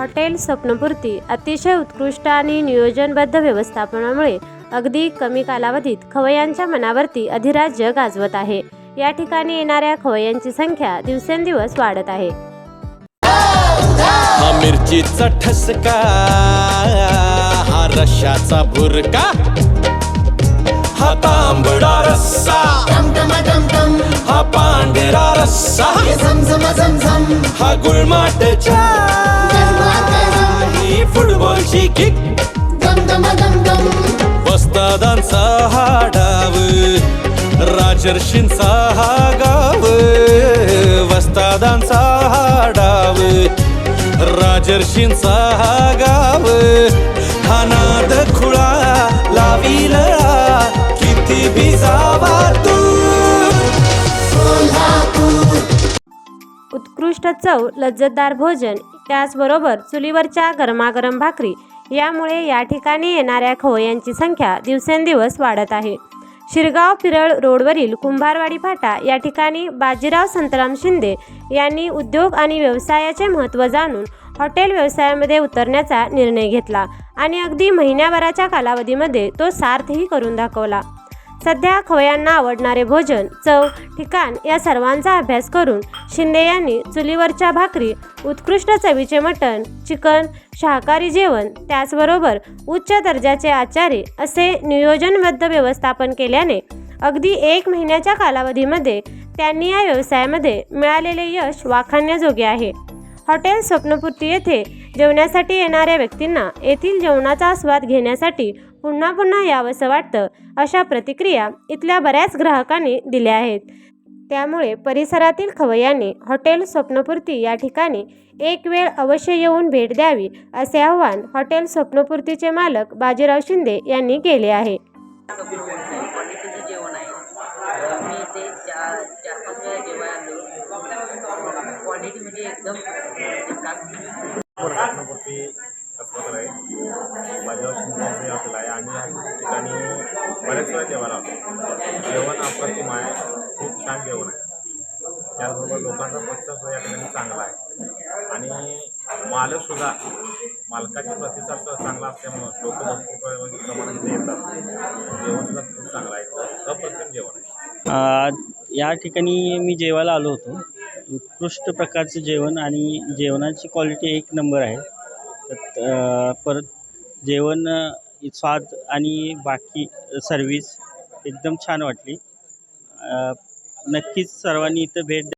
Hotel स्वप्नपूर्ती अतिशय उत्कृष्ट आणि नियोजनबद्ध व्यवस्थापनामुळे अगदी कमी कालावधीत खवय्यांच्या मनावरती अधिराज्य गाजवत आहे. या ठिकाणी येणाऱ्या खवय्यांची संख्या दिवसेंदिवस वाढत आहे. हा मिरचीचा ठसका हा रशाचा भुरका हा तांबडा रस्सा हा पांढरा रस्सा हा गुळमाट ही फुटबॉलची किक वस्तादांचा हा डाव. राजर्षींचा हा गाव. वस्तादांचा हा डाव. राजर्षींचा हा गाव. उत्कृष्ट चव लज्जतदार भोजन त्याचबरोबर चुलीवरच्या गरमागरम भाकरी यामुळे या ठिकाणी येणाऱ्या खवयांची संख्या दिवसेंदिवस वाढत आहे. शिरगाव पिरळ रोडवरील कुंभारवाडी फाटा या ठिकाणी बाजीराव संतराम शिंदे यांनी उद्योग आणि व्यवसायाचे महत्त्व जाणून हॉटेल व्यवसायामध्ये उतरण्याचा निर्णय घेतला आणि अगदी महिन्याभराच्या कालावधीमध्ये तो सार्थही करून दाखवला. सध्या खवयांना आवडणारे भोजन चव ठिकाण या सर्वांचा अभ्यास करून शिंदे यांनी चुलीवरच्या भाकरी उत्कृष्ट चवीचे मटण चिकन शाकाहारी जेवण त्याचबरोबर उच्च दर्जाचे आचार्य असे नियोजनबद्ध व्यवस्थापन केल्याने अगदी एक महिन्याच्या कालावधीमध्ये त्यांनी या व्यवसायामध्ये मिळालेले यश वाखाणण्याजोगे आहे. हॉटेल स्वप्नपूर्ती येथे जेवण्यासाठी येणाऱ्या व्यक्तींना येथील जेवणाचा आस्वाद घेण्यासाठी पुन्हा पुन्हा यावंसं वाटतं अशा प्रतिक्रिया इथल्या बऱ्याच ग्राहकांनी दिल्या आहेत. त्यामुळे परिसरातील खवय्यांनी हॉटेल स्वप्नपूर्ती या ठिकाणी एक वेळ अवश्य येऊन भेट द्यावी असे आवाहन हॉटेल स्वप्नपूर्तीचे मालक बाजीराव शिंदे यांनी केले आहे. क्वालिटीचं जेवण आहे मी ते चार चार पाच वेळा जेवायला आलो क्वालिटी म्हणजे एकदम झकास. प्रश्नपूर्ती अस्पताल आहे माझ्यावर शिंदेचे हॉटेल आहे आणि या ठिकाणी बऱ्याच वेळा जेवायला आलो जेवण अप्रतिम आहे खूप छान जेवण आहे. त्याचबरोबर लोकांचा प्रतिसाद या ठिकाणी चांगला आहे. आणि मालकसुद्धा मालकाचे प्रतिसाद चांगला असल्यामुळं लोक भरपूर प्रमाणात म्हणजे येतात. जेवणसुद्धा खूप चांगलं आहे. अप्रतिम जेवण आहे. या ठिकाणी मी जेवायला आलो होतो. उत्कृष्ट प्रकारचं जेवण आणि जेवणाची क्वालिटी एक नंबर आहे. तर परत जेवण स्वाद आणि बाकी सर्विस एकदम छान वाटली. नक्कीच सर्वांनी इथं भेट